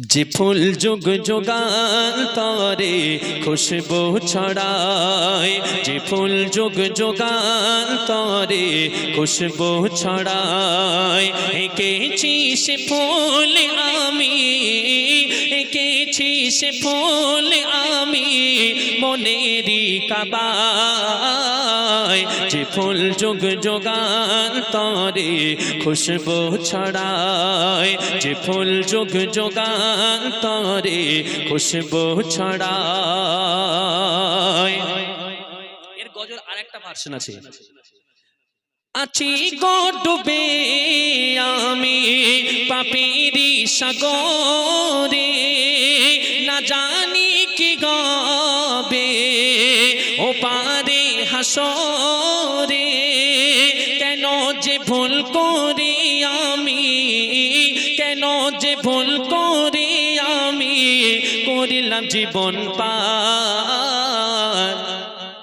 যে ফুল যুগ যোগান তরে খুশবু ছড়ায়। যে ফুল যুগ যোগান তরে খুশবু ছড়ায়। এঁকেছি সে ফুল আমি এঁকেছি সে ফুল আমি মনেরই কাবায়। যে ফুল যুগ যোগান তরে খুশবু ছড়ায়। যে ফুল যুগ যোগান তরে খুশবু ছড়ায়। এর গজল আরেকটা ভার্সন আছে। আছি গো ডুবে আমি পাপিরি সাগরে। না জানি কি গবে, ও পারে হাসরে। কেন যে ভুল করি আমি, কেন যে ভুল করি আমি, করিলাম জীবন পার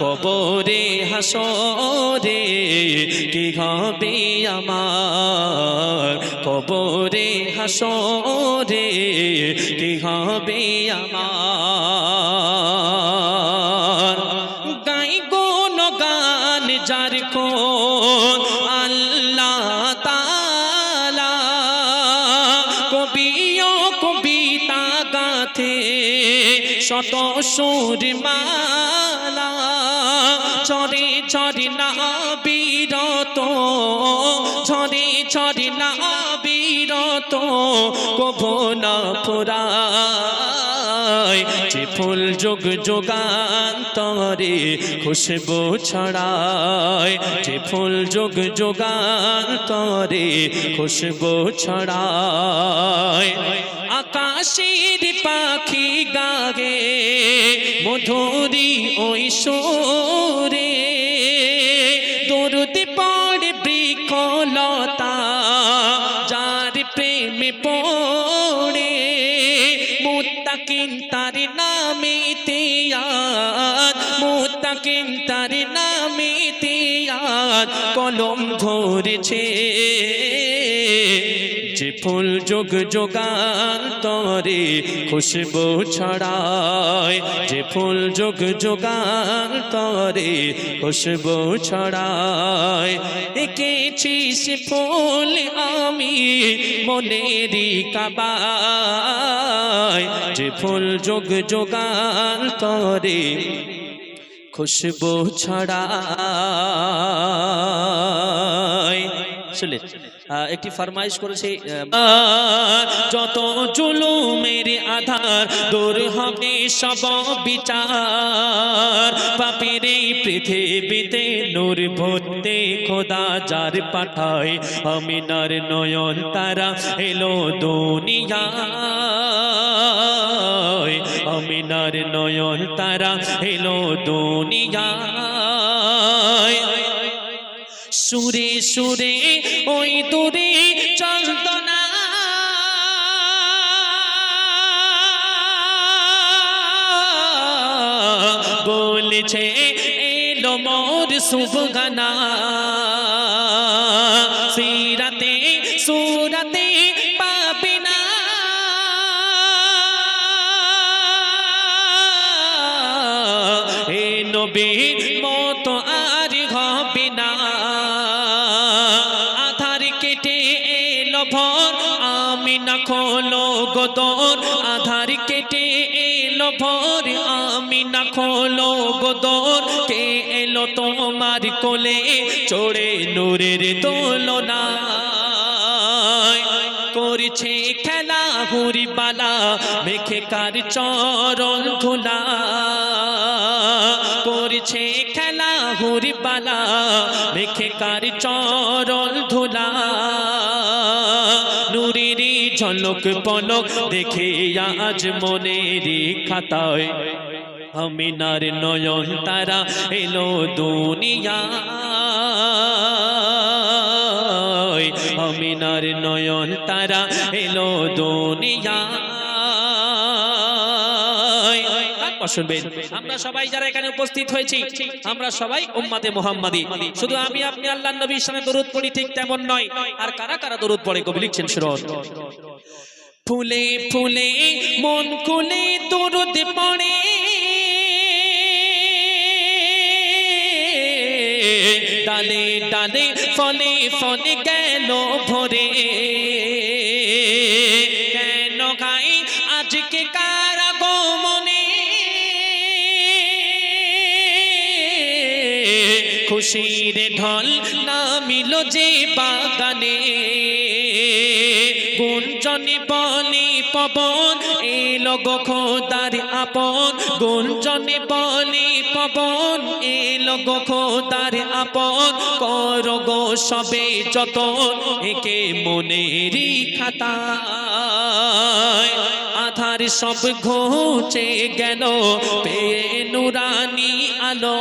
কবরে হাসরে, কি হবে আমার কবরে হাসরে, কি হবে আমার? গাই কোন গান যার কোন আল্লাহ কবিও কবিতা গাথে, শত সুর মালা চরে না বিরত ঝরে ঝরে না বিরত, কভো না ফুরায় যে ফুল যোগ যোগান্তরে খুশবু ছড়ায় যে ফুল যোগ যোগান্তরে খুশবু ছড়ায় আকাশের পাখি গাগে মধুরি ওই বৃক্ষলতা যার প্রেমে পড়ে মুত্তাকিন তার নামে তিয়ার মুত্তাকিন তার নামে তিয়ার কলম ধরেছে ফুল যোগ যোগান্তরে খুশবু ছড়ায়। যে ফুল যোগ যোগান্তরে খুশবু ছড়ায়। এঁকেছি সে ফুল আমি মনেরই কাবায়। যে ফুল যোগ যোগান্তরে খুশবু ছড়ায়। আহ, একটি ফরমাইশ করেছে যত জুলুমের আধার, দূর হবে সব বিচার। পাপের এই পৃথিবীতে নূর ভরতে খোদা যার পাঠায় আমিনার নয়ন তারা এলো দুনিয়া আমিনার নয়ন তারা এলো দুনিয়ায়। সুরে সুরে ওই দূরে চন্দনা। বলেছে এলো মোর শুভ গানা। সুরাতে ভর আমি না খোলো গোদর আধার কেটে এলো ভর, আমি না খোলো গোদর কে এলো তোমার কোলে, চড়ে নূরের দোলনা করছে খেলা হুরি বালা মেখে কার চরণ ধুলা। করছে খেলা হুরি বালা মেখে কার চরণ ধুলা। নুরিরি ঝলক পলক দেখে আজ মনেরই খাতায়। আমিনার নয়ন তারা এলো দুনিয়া। আমিনার নয়ন তারা এলো দুনিয়া। শুনবেন। আমরা সবাই যারা এখানে উপস্থিত হয়েছি, আমরা সবাই উম্মাতে মোহাম্মদী। শুধু আমি, আপনি আল্লাহ নবীর সামনে দরুদ পড়ি ঠিক তেমন নয়, আর কারা কারা দরুদ পড়ে কবি লিখছেন শুনুন। ফুলে ফুলে, মন কুলে দরুদ পড়ে। ডালে ডালে, ফলে ফলে গেল ভরে। খুশির ঢল নামিল যে বাগানে। গুঞ্জনে বলে, পবন, এলো গো খোদার আপন। গুঞ্জনে বলে, পবন এলো গো খোদার আপন। কর গো সবে যতন, একে মনেরই খাতায়। আধার সব ঘুচে গেল পেয়ে নুরানি আলো।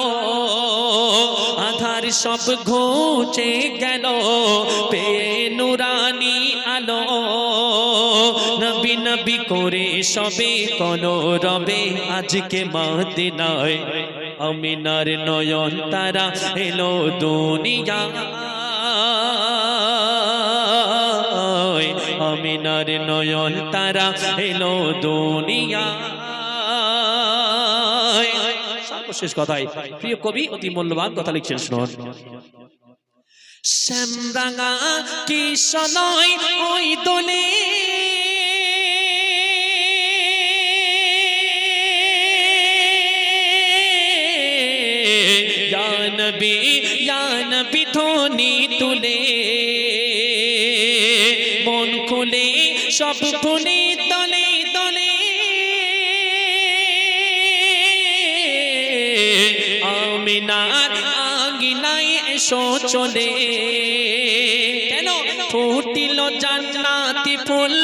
আধার সব ঘুচে গেল পেয়ে নুরানি আলো। নবী নবী করে সবে কোন রবে আজকে মদিনায়। আমিনার নয়ন তারা এলো দুনিয়া। আমিনার নয়ন তারা এলো দুনিয়া। সর্বশেষ কথাই প্রিয় কবি অতি মূল্যবান কথা লিখছেন, শুনুন। শ্যামরাঙা কি সনয় ওই দোলে নবী নবী ধ্বনি তুলে। মন খুলে সব ফুলে তলে তলে। আমিনার আগিনায় এসো চলে। ফুটিল জান্নাতি ফুল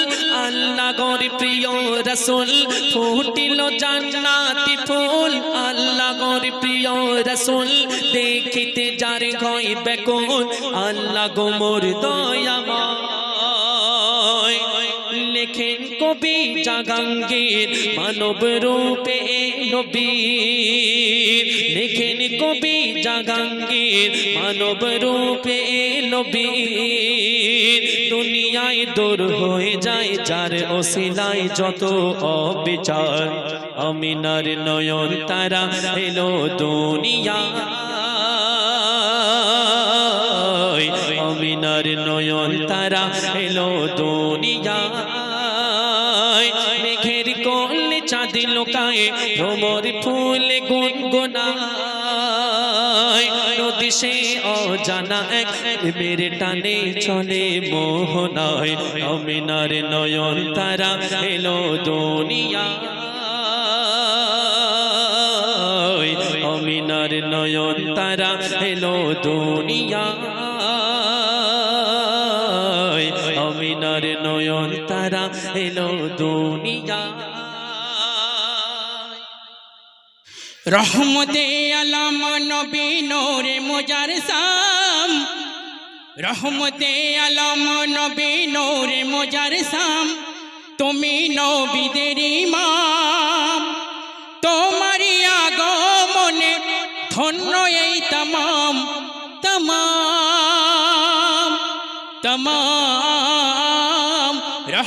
আল্লাহ গর প্রিয় রসুল। ফুটিল জান্নাতি ফুল আল্লাহ গর প্রিয় রসুল। দেখিতে যার ঘয় বেকুল আল্লাহ গোমর দয়াময়। লেখেন কবি জাগাঙ্গীর মানব রূপে নবীর লেখেন কবি জাগাঙ্গীর মানব রূপে নবীর দুনিয়ায় দূর হয়ে যায় যার ওসিলায় যত অবিচার আমিনার নয়ন তারা এলো দুনিয়া আমিনার নয়ন তারা এলো দুনিয়া কোলে চাঁদ লোকায়, ভ্রমর ফুল গুনগুনায়। অজানা এক মেরে টানে চলে মোহনায়। আমিনার নয়ন তারা এলো দুনিয়া আমিনার নয়ন তারা এলো দুনিয়া আমিনার নয়ন তারা এলো দুনিয়া। রহমতে আলম নবী নোরে মোজার সাম রহমতে আলম নবী নোরে মোজার সাম তুমি নবীদের ইমাম। তোমারই আগমনে ধন্য এই তমাম। তমাম তমাম।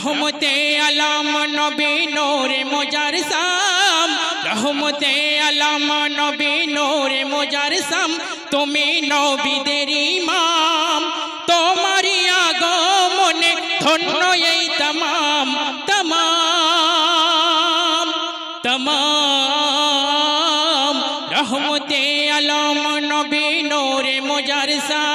রহমতে আলম নবী নোরে মোজার সাম রহমতে আলম নবী নোরে মোজার সাম তুমি নবীদের ইমাম। তোমারই আগমনে ধন্য এই তমাম। তমাম তমাম। রহমতে আলম নবী নোরে মোজার সাম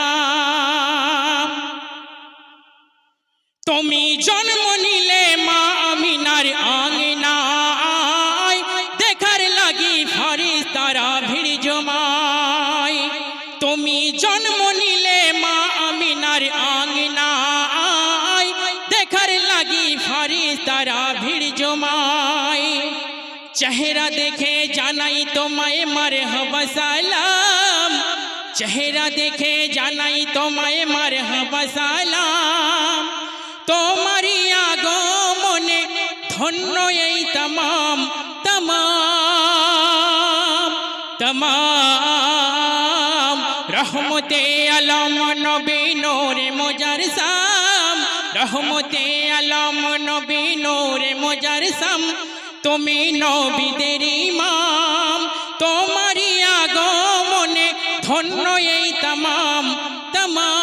তারা ভিড় জমায়। চেহারা দেখে জানাই তোমায় মারে হবা সালাম। চেহারা দেখে জানাই তোমায় মারে হবা সালাম। তোমারই আগমনে ধন্য এই তমাম তমাম তমাম। রহমতে আলম নবী নোরে মোজার সাম রহমতে আলম নবী মোজার সাম তুমি নবীদের ইমাম তোমারই আগমনে ধন্য এই তাম তমাম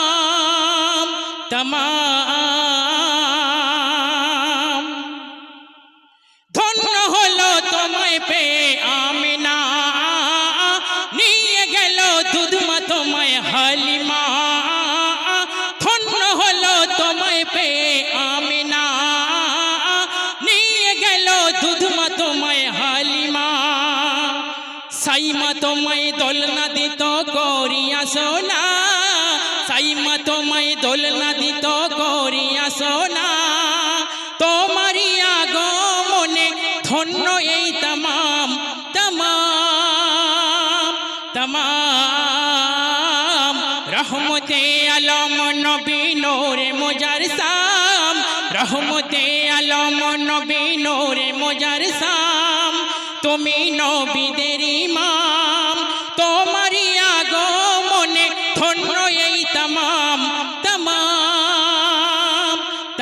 সোনা সাইমা তোমায় দোলনা দিত করিয়া সোনা। তোমারিয়া গো মনে ধন্য এই তমাম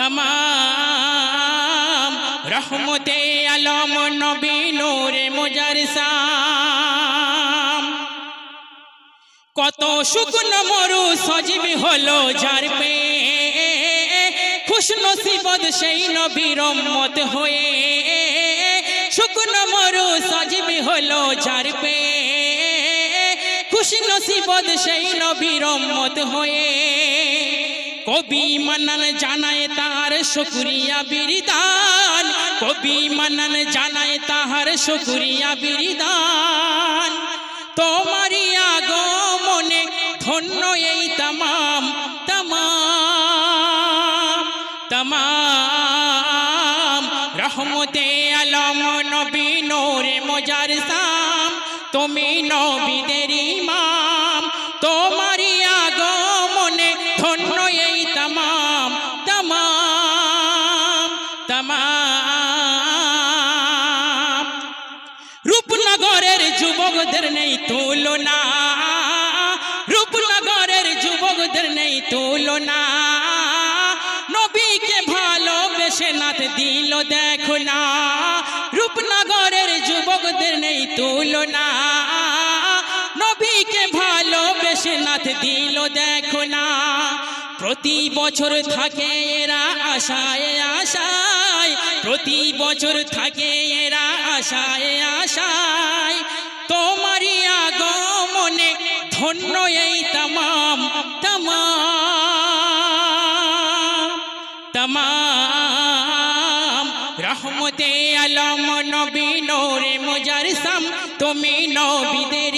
তমাম রহমতে আলম নবী নোরে মোজার সাম কত শুকনো মরু সজীবী হলো যার পে, খুশ নসিবত সেই নবীর মত হয়ে, শুকনো মরু সজীবী হলো যার পে, খুশ নসিবত সেই নবীর মত হয়ে। কবি মানান জানায় তাহার শুক্রিয়া বিরিদান। কবি মানান জানায় তাহার শুক্রিয়া বিরিদান। তোমারই আগমনে ধন্য এই তমাম তমাম তমাম। রহমতে আলম নবী নোরে মোজার সাম, তুমি নবীদের ইমাম যুবকদের নেই তুলনা। রূপনগরের যুবকদের নেই তুলনা। নবীকে ভালোবেসে নাথ দিল, দেখো না। রূপনগরের যুবকদের নেই তুলনা। নবীকে ভালোবেসে নাথ দিল, দেখো না। প্রতি বছর থাকে এরা আশায় আশায়। প্রতি বছর থাকে এরা আশায় আশায়। তোমারই আগমনে ধন্য এই তমাম তমাম তমাম। রহমতে আলম নবী নোরে মোজার সাম তুমি নবীদের